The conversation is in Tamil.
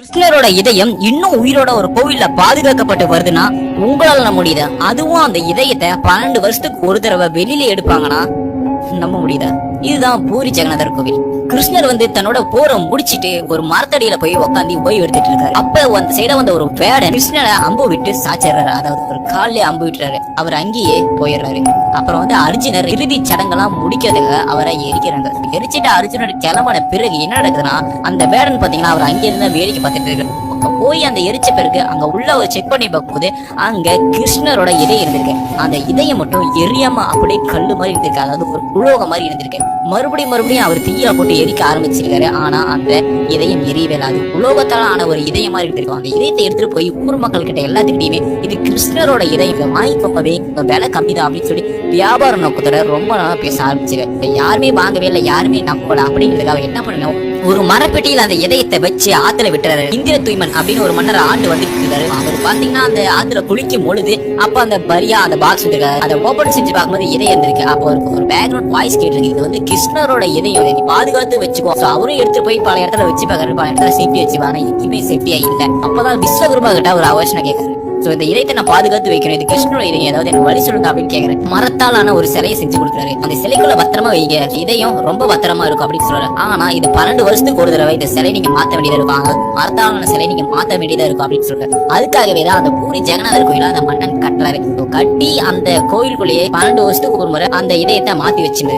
கிருஷ்ணரோட இதயம் இன்னும் உயிரோட ஒரு கோவில்ல பாதுகாக்கப்பட்டு வருதுன்னா உங்களால முடியுது? அதுவும் அந்த இதயத்தை பன்னெண்டு வருஷத்துக்கு ஒரு தடவை வெளியில எடுப்பாங்கன்னா நம்ப முடியுதா இதுதான் பூரி ஜெகநாதர் கோவில். கிருஷ்ணர் வந்து தன்னோட போரை முடிச்சிட்டு ஒரு மரத்தடியில போய் உட்காந்து ஓய்வு எடுத்துட்டு இருக்காரு. அப்ப அந்த சைட வந்த ஒரு வேடன் கிருஷ்ணரை அம்பு விட்டு சாச்சிடுறாரு. அதாவது ஒரு கால்ல அம்பு விட்டுறாரு. அவர் அங்கேயே போயிடுறாரு. அப்புறம் வந்து அர்ஜுனர் இறுதி சடங்கெல்லாம் முடிக்கிறதுக்கு அவரை எரிக்கிறாங்க. எரிச்சிட்டு அர்ஜுனர் கிளம்பின பிறகு என்ன நடக்குதுன்னா அந்த வேடன் பாத்தீங்கன்னா அவர் அங்கே இருந்த வேடிக்கை பார்த்துட்டு இருக்காரு. போய் அந்த எரிச்ச பிறகு அங்க உள்ள செக் பண்ணி பார்க்கும்போது அங்க கிருஷ்ணரோட இதயம் இருந்திருக்கு. அந்த இதயம் மட்டும் எரியாம அப்படியே கல்லு மாதிரி இருந்திருக்கு. அதாவது ஒரு உலோகம் மாதிரி இருந்திருக்கு. மறுபடியும் மறுபடியும் அவர் தீயா போட்டு எரிக்க ஆரம்பிச்சிருக்காரு. ஆனா அந்த இதயம் எரியவே அது உலோகத்தால ஆன ஒரு இதயம் மாதிரி இருந்திருக்கும். அந்த இதயத்தை எடுத்துட்டு போய் ஊர் மக்கள் கிட்ட எல்லாத்துக்கிட்டையுமே இது கிருஷ்ணரோட இதயம். இதை வாங்கிப்பவே விலை கம்மி தான் அப்படின்னு சொல்லி வியாபார நோக்கத்தோட ரொம்ப நாளா பேச ஆரம்பிச்சிரு. யாருமே வாங்கவே இல்லை. யாருமே நம்பல. அப்படிங்கிறதுக்காக என்ன பண்ணணும்? ஒரு மரப்பெட்டியில் அந்த இதயத்தை வச்சு ஆத்துல விட்டுறாரு. இந்திர தூய்மன் அப்படின்னு ஒரு மன்னர் ஆண்டு வந்துட்டு இருக்காரு அவர் பாத்தீங்கன்னா அந்த ஆத்துல குளிக்கும் பொழுது அப்ப அந்த பரியா அந்த பாக்ஸ் இருக்காரு அதை ஓபன் செஞ்சு பார்க்கும்போது இதயம் இருந்திருக்கு. அப்போ ஒரு ஒரு பேக்ரவுண்ட் வாய்ஸ் கேட்டிருக்கு இது வந்து கிருஷ்ணரோட இதயம் நீ பாதுகாத்து வச்சுக்கோ. அவரும் எடுத்து போய் பல இடத்துல வச்சு பார்க்கறாரு. பல இடத்துல சேஃப்டி வச்சு ஆனா எங்கேயுமே சேஃப்டியா இல்ல. அப்பதான் விஸ்வகுருமா கிட்ட ஒரு அவசரம் கேட்கறாரு. சோ இந்த இதயத்தை நான் பாதுகாத்து வைக்கிறேன். இது கிருஷ்ணனோட இதயம். ஏதாவது எனக்கு வழி சொல்லுங்க அப்படின்னு கேக்குறேன். மரத்தாலான ஒரு சிலையை செஞ்சு கொடுக்குறாரு. அந்த சிலைக்குள்ள பத்திரமா வைங்க. இதயம் ரொம்ப பத்திரமா இருக்கும் அப்படின்னு சொல்றாரு. ஆனா இது பன்னெண்டு வருஷத்துக்கு ஒரு தடவை இந்த சிலை நீங்க மாத்த வேண்டியதா இருக்கும். மரத்தாலான சிலை நீங்க மாத்த வேண்டியதா இருக்கும் அப்படின்னு சொல்றாரு. அதுக்காகவே தான் அந்த பூரி ஜெகநாதர் கோயில அந்த மன்னன் கட்டுறாரு கட்டி அந்த கோயிலுக்குள்ளேயே பன்னெண்டு வருஷத்துக்கு ஒரு முறை அந்த இதயத்தை மாத்தி வச்சிருந்தாரு.